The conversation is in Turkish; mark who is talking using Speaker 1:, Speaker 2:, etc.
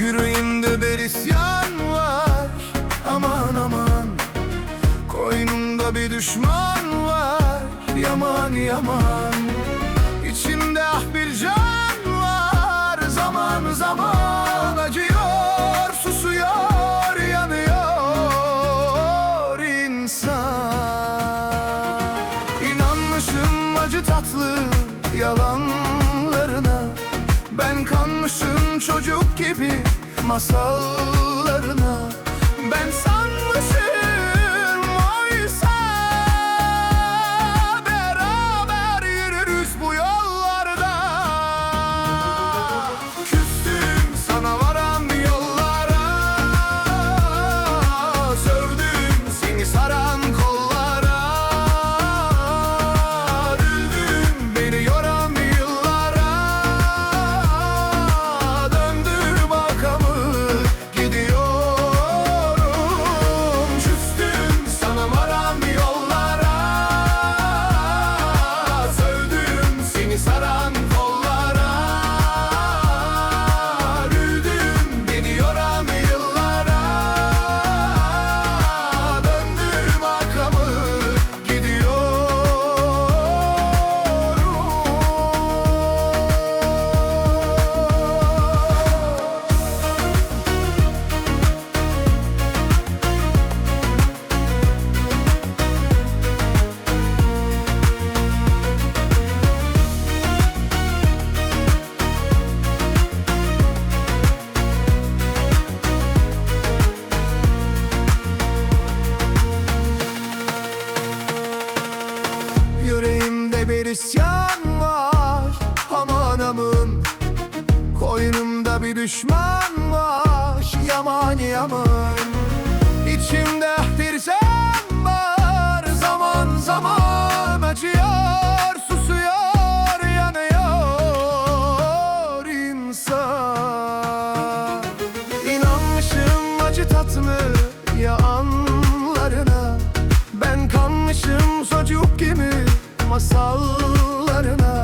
Speaker 1: Yüreğimde bir isyan var. Aman aman. Koynumda bir düşman var. Yaman yaman. İçimde ah bir can var. Zaman zaman acıyor Susuyor yanıyor insan. İnanmışım acı tatlı yalanlarına. Ben kanmışım çocuk gibi masallarına bir isyan var. Aman aman Koynumda bir düşman var. Yaman yaman İçimde bir can var. Zaman zaman acıyor Susuyor yanıyor insan. İnanmışım acı tatlı yalanlarına. Ben kanmışım çocuk gibi masallarına